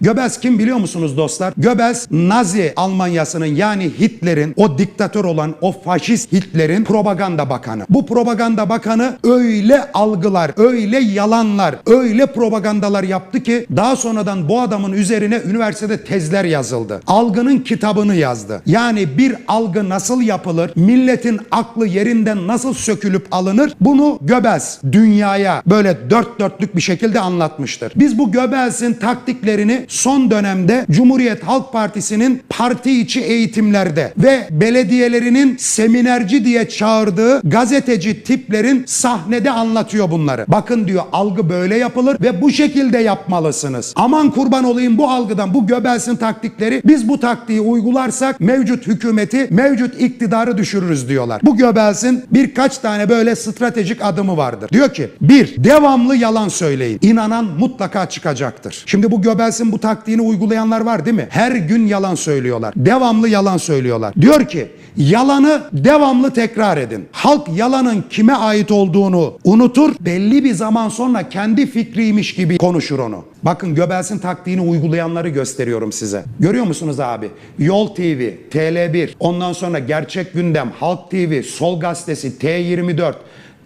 Göbels kim biliyor musunuz dostlar? Göbels Nazi Almanyası'nın yani Hitler'in o diktatör olan o faşist Hitler'in propaganda bakanı. Bu propaganda bakanı öyle algılar, öyle yalanlar, öyle propagandalar yaptı ki daha sonradan bu adamın üzerine üniversitede tezler yazıldı. Algının kitabını yazdı. Yani bir algı nasıl yapılır? Milletin aklı yerinden nasıl sökülüp alınır? Bunu Göbels dünyaya böyle dört dörtlük bir şekilde anlatmıştır. Biz bu Göbels'in taktiklerini son dönemde Cumhuriyet Halk Partisi'nin parti içi eğitimlerde ve belediyelerinin seminerci diye çağırdığı gazeteci tiplerin sahnede anlatıyor bunları. Bakın diyor algı böyle yapılır ve bu şekilde yapmalısınız. Aman kurban olayım bu algıdan bu Göbels'in taktikleri biz bu taktiği uygularsak mevcut hükümeti mevcut iktidarı düşürürüz diyorlar. Bu Göbels'in birkaç tane böyle stratejik adımı vardır. Diyor ki bir devamlı yalan söyleyin. İnanan mutlaka çıkacaktır. Şimdi bu Göbels'in bu taktiğini uygulayanlar var değil mi? Her gün yalan söylüyorlar. Devamlı yalan söylüyorlar. Diyor ki yalanı devamlı tekrar edin. Halk yalanın kime ait olduğunu unutur. Belli bir zaman sonra kendi fikriymiş gibi konuşur onu. Bakın Göbels'in taktiğini uygulayanları gösteriyorum size. Görüyor musunuz abi? Yol TV, TL1, ondan sonra Gerçek Gündem, Halk TV, Sol Gazetesi, T24,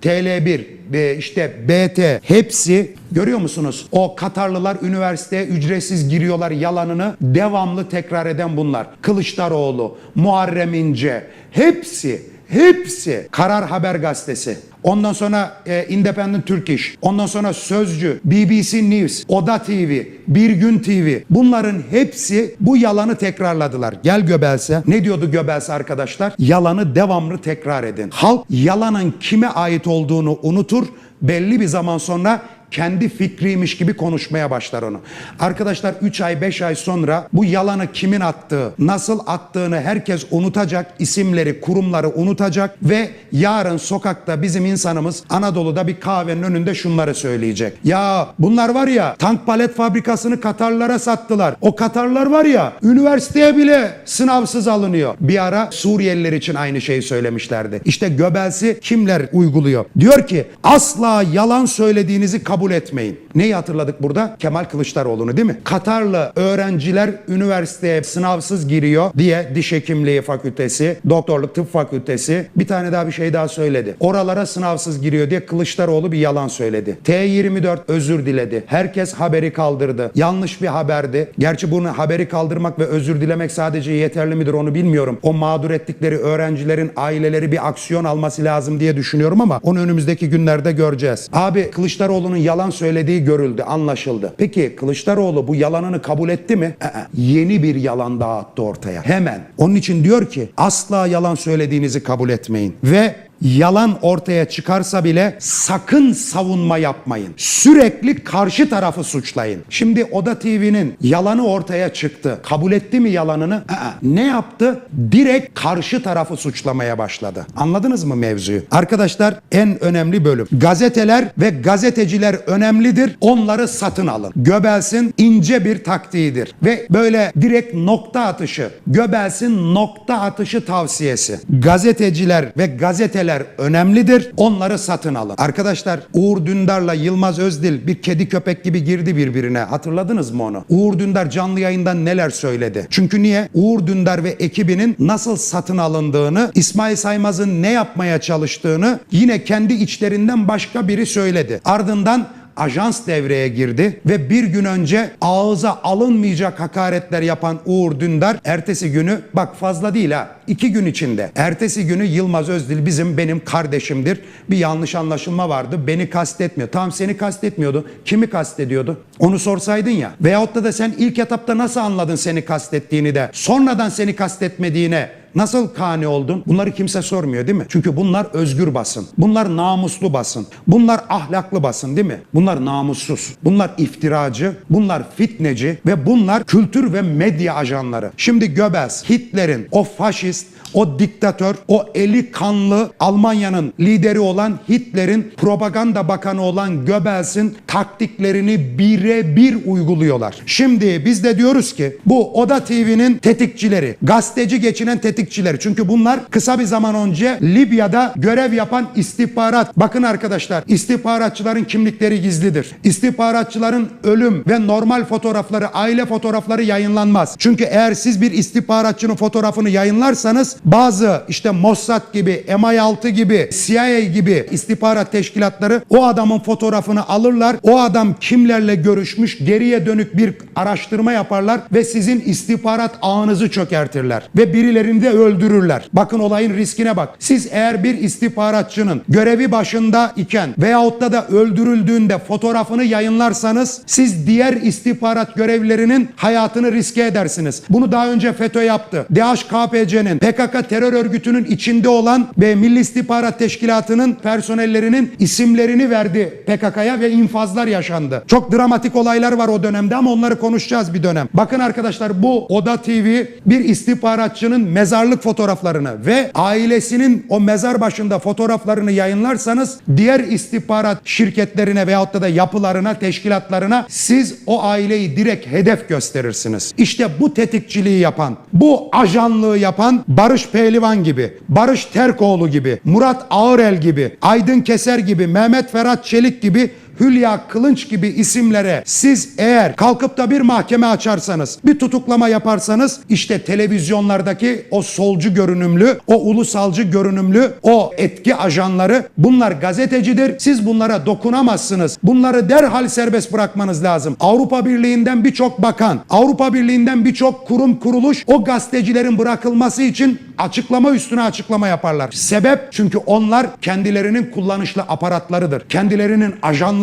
TL1 ve işte BT hepsi görüyor musunuz? O Katarlılar üniversiteye ücretsiz giriyorlar yalanını devamlı tekrar eden bunlar. Kılıçdaroğlu, Muharrem İnce hepsi hepsi Karar Haber Gazetesi. Ondan sonra e, Independent Turkish, ondan sonra Sözcü, BBC News, Oda TV, Bir Gün TV. Bunların hepsi bu yalanı tekrarladılar. Gel Göbels'e. Ne diyordu Göbels arkadaşlar? Yalanı devamlı tekrar edin. Halk yalanın kime ait olduğunu unutur. Belli bir zaman sonra kendi fikriymiş gibi konuşmaya başlar onu. Arkadaşlar 3 ay 5 ay sonra bu yalanı kimin attığı, nasıl attığını herkes unutacak, isimleri, kurumları unutacak ve yarın sokakta bizim insanımız Anadolu'da bir kahvenin önünde şunları söyleyecek. Ya bunlar var ya tank palet fabrikasını Katarlara sattılar. O Katarlar var ya üniversiteye bile sınavsız alınıyor. Bir ara Suriyeliler için aynı şeyi söylemişlerdi. İşte Göbels'i kimler uyguluyor? Diyor ki asla yalan söylediğinizi kabul etmeyin. Neyi hatırladık burada? Kemal Kılıçdaroğlu'nu değil mi? Katarlı öğrenciler üniversiteye sınavsız giriyor diye diş hekimliği fakültesi, doktorluk tıp fakültesi bir tane daha bir şey daha söyledi. Oralara sınavsız giriyor diye Kılıçdaroğlu bir yalan söyledi. T24 özür diledi. Herkes haberi kaldırdı. Yanlış bir haberdi. Gerçi bunu haberi kaldırmak ve özür dilemek sadece yeterli midir onu bilmiyorum. O mağdur ettikleri öğrencilerin aileleri bir aksiyon alması lazım diye düşünüyorum ama onu önümüzdeki günlerde göreceğiz. Abi Kılıçdaroğlu'nun yalan söylediği görüldü, anlaşıldı. Peki Kılıçdaroğlu bu yalanını kabul etti mi? Ee, yeni bir yalan daha attı ortaya. Hemen. Onun için diyor ki asla yalan söylediğinizi kabul etmeyin. Ve yalan ortaya çıkarsa bile sakın savunma yapmayın. Sürekli karşı tarafı suçlayın. Şimdi Oda TV'nin yalanı ortaya çıktı. Kabul etti mi yalanını? Aa, ne yaptı? Direkt karşı tarafı suçlamaya başladı. Anladınız mı mevzuyu? Arkadaşlar en önemli bölüm. Gazeteler ve gazeteciler önemlidir. Onları satın alın. Göbels'in ince bir taktiğidir. Ve böyle direkt nokta atışı. Göbels'in nokta atışı tavsiyesi. Gazeteciler ve gazeteler önemlidir. Onları satın alın. Arkadaşlar Uğur Dündar'la Yılmaz Özdil bir kedi köpek gibi girdi birbirine. Hatırladınız mı onu? Uğur Dündar canlı yayında neler söyledi? Çünkü niye? Uğur Dündar ve ekibinin nasıl satın alındığını, İsmail Saymaz'ın ne yapmaya çalıştığını yine kendi içlerinden başka biri söyledi. Ardından ajans devreye girdi ve bir gün önce ağıza alınmayacak hakaretler yapan Uğur Dündar ertesi günü bak fazla değil ha iki gün içinde. Ertesi günü Yılmaz Özdil bizim benim kardeşimdir. Bir yanlış anlaşılma vardı beni kastetmiyor. Tamam seni kastetmiyordu. Kimi kastediyordu? Onu sorsaydın ya. Veyahut da, da sen ilk etapta nasıl anladın seni kastettiğini de sonradan seni kastetmediğine Nasıl kani oldun? Bunları kimse sormuyor değil mi? Çünkü bunlar özgür basın. Bunlar namuslu basın. Bunlar ahlaklı basın değil mi? Bunlar namussuz. Bunlar iftiracı. Bunlar fitneci ve bunlar kültür ve medya ajanları. Şimdi Göbels, Hitler'in o faşist o diktatör, o eli kanlı Almanya'nın lideri olan Hitler'in propaganda bakanı olan Goebbels'in taktiklerini birebir uyguluyorlar. Şimdi biz de diyoruz ki bu Oda TV'nin tetikçileri, gazeteci geçinen tetikçileri. Çünkü bunlar kısa bir zaman önce Libya'da görev yapan istihbarat. Bakın arkadaşlar istihbaratçıların kimlikleri gizlidir. İstihbaratçıların ölüm ve normal fotoğrafları, aile fotoğrafları yayınlanmaz. Çünkü eğer siz bir istihbaratçının fotoğrafını yayınlarsanız bazı işte Mossad gibi, MI6 gibi, CIA gibi istihbarat teşkilatları o adamın fotoğrafını alırlar. O adam kimlerle görüşmüş geriye dönük bir araştırma yaparlar ve sizin istihbarat ağınızı çökertirler ve birilerini de öldürürler. Bakın olayın riskine bak. Siz eğer bir istihbaratçının görevi başında iken veyahut da da öldürüldüğünde fotoğrafını yayınlarsanız siz diğer istihbarat görevlilerinin hayatını riske edersiniz. Bunu daha önce FETÖ yaptı. DHKPC'nin, PKK terör örgütünün içinde olan ve Milli İstihbarat Teşkilatı'nın personellerinin isimlerini verdi PKK'ya ve infazlar yaşandı. Çok dramatik olaylar var o dönemde ama onları konuşacağız bir dönem. Bakın arkadaşlar bu Oda TV bir istihbaratçının mezarlık fotoğraflarını ve ailesinin o mezar başında fotoğraflarını yayınlarsanız diğer istihbarat şirketlerine veyahut da yapılarına, teşkilatlarına siz o aileyi direkt hedef gösterirsiniz. İşte bu tetikçiliği yapan, bu ajanlığı yapan Barış Pehlivan gibi, Barış Terkoğlu gibi, Murat Ağırel gibi, Aydın Keser gibi, Mehmet Ferhat Çelik gibi Hülya Kılınç gibi isimlere siz eğer kalkıp da bir mahkeme açarsanız, bir tutuklama yaparsanız işte televizyonlardaki o solcu görünümlü, o ulusalcı görünümlü, o etki ajanları bunlar gazetecidir. Siz bunlara dokunamazsınız. Bunları derhal serbest bırakmanız lazım. Avrupa Birliği'nden birçok bakan, Avrupa Birliği'nden birçok kurum kuruluş o gazetecilerin bırakılması için açıklama üstüne açıklama yaparlar. Sebep çünkü onlar kendilerinin kullanışlı aparatlarıdır. Kendilerinin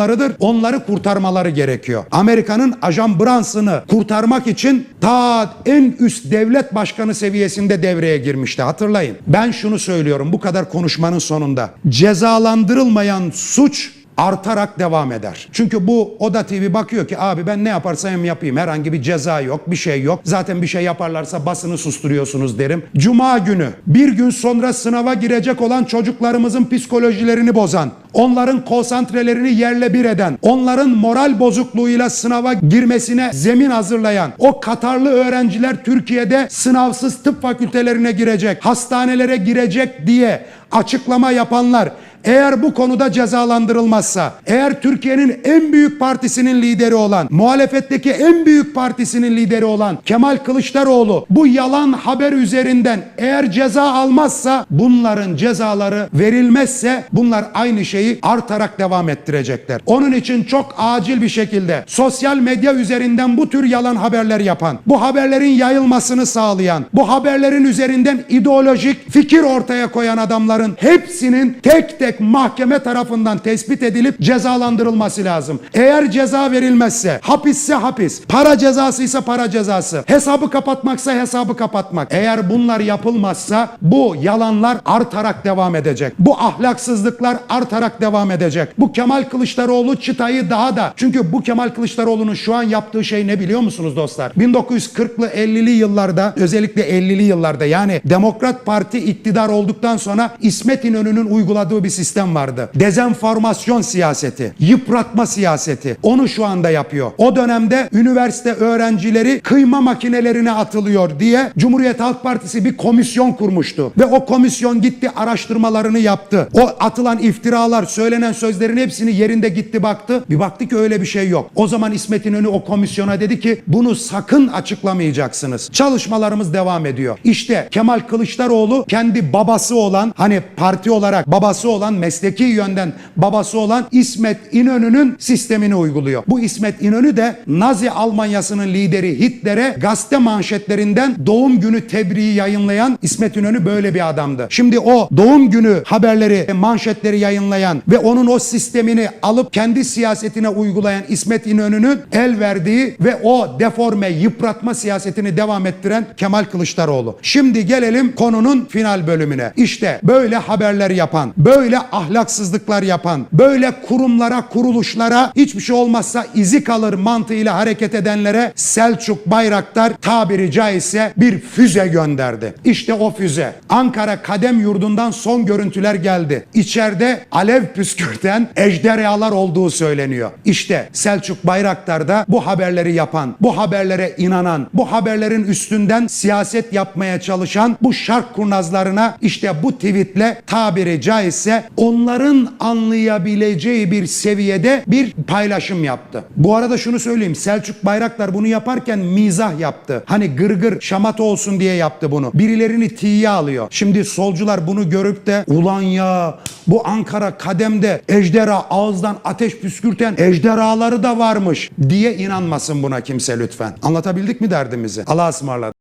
ajanlarıdır. Onları kurtarmaları gerekiyor. Amerika'nın ajan Brunson'ı kurtarmak için ta en üst devlet başkanı seviyesinde devreye girmişti. Hatırlayın. Ben şunu söylüyorum bu kadar konuşmanın sonunda. Cezalandırılmayan suç artarak devam eder. Çünkü bu Oda TV bakıyor ki abi ben ne yaparsam yapayım herhangi bir ceza yok bir şey yok. Zaten bir şey yaparlarsa basını susturuyorsunuz derim. Cuma günü bir gün sonra sınava girecek olan çocuklarımızın psikolojilerini bozan, onların konsantrelerini yerle bir eden, onların moral bozukluğuyla sınava girmesine zemin hazırlayan o Katarlı öğrenciler Türkiye'de sınavsız tıp fakültelerine girecek, hastanelere girecek diye açıklama yapanlar eğer bu konuda cezalandırılmazsa, eğer Türkiye'nin en büyük partisinin lideri olan, muhalefetteki en büyük partisinin lideri olan Kemal Kılıçdaroğlu bu yalan haber üzerinden eğer ceza almazsa bunların cezaları verilmezse bunlar aynı şeyi artarak devam ettirecekler. Onun için çok acil bir şekilde sosyal medya üzerinden bu tür yalan haberler yapan, bu haberlerin yayılmasını sağlayan, bu haberlerin üzerinden ideolojik fikir ortaya koyan adamların hepsinin tek tek mahkeme tarafından tespit edilip cezalandırılması lazım. Eğer ceza verilmezse, hapisse hapis, para cezası ise para cezası, hesabı kapatmaksa hesabı kapatmak. Eğer bunlar yapılmazsa bu yalanlar artarak devam edecek. Bu ahlaksızlıklar artarak devam edecek. Bu Kemal Kılıçdaroğlu çıtayı daha da çünkü bu Kemal Kılıçdaroğlu'nun şu an yaptığı şey ne biliyor musunuz dostlar? 1940'lı 50'li yıllarda özellikle 50'li yıllarda yani Demokrat Parti iktidar olduktan sonra İsmet İnönü'nün uyguladığı bir sistem vardı. Dezenformasyon siyaseti, yıpratma siyaseti. Onu şu anda yapıyor. O dönemde üniversite öğrencileri kıyma makinelerine atılıyor diye Cumhuriyet Halk Partisi bir komisyon kurmuştu. Ve o komisyon gitti araştırmalarını yaptı. O atılan iftiralar, söylenen sözlerin hepsini yerinde gitti baktı. Bir baktı ki öyle bir şey yok. O zaman İsmet İnönü o komisyona dedi ki bunu sakın açıklamayacaksınız. Çalışmalarımız devam ediyor. İşte Kemal Kılıçdaroğlu kendi babası olan hani parti olarak babası olan mesleki yönden babası olan İsmet İnönü'nün sistemini uyguluyor. Bu İsmet İnönü de Nazi Almanyası'nın lideri Hitler'e gazete manşetlerinden doğum günü tebriği yayınlayan İsmet İnönü böyle bir adamdı. Şimdi o doğum günü haberleri, manşetleri yayınlayan ve onun o sistemini alıp kendi siyasetine uygulayan İsmet İnönü'nün el verdiği ve o deforme, yıpratma siyasetini devam ettiren Kemal Kılıçdaroğlu. Şimdi gelelim konunun final bölümüne. İşte böyle haberler yapan, böyle ahlaksızlıklar yapan, böyle kurumlara, kuruluşlara hiçbir şey olmazsa izi kalır mantığıyla hareket edenlere Selçuk Bayraktar tabiri caizse bir füze gönderdi. İşte o füze. Ankara Kadem Yurdu'ndan son görüntüler geldi. İçeride alev püskürten ejderhalar olduğu söyleniyor. İşte Selçuk Bayraktar da bu haberleri yapan, bu haberlere inanan, bu haberlerin üstünden siyaset yapmaya çalışan bu şark kurnazlarına işte bu tweetle tabiri caizse onların anlayabileceği bir seviyede bir paylaşım yaptı. Bu arada şunu söyleyeyim. Selçuk Bayraktar bunu yaparken mizah yaptı. Hani gırgır şamata olsun diye yaptı bunu. Birilerini tiye alıyor. Şimdi solcular bunu görüp de ulan ya bu Ankara kademde ejderha ağızdan ateş püskürten ejderhaları da varmış diye inanmasın buna kimse lütfen. Anlatabildik mi derdimizi? Allah'a ısmarladık.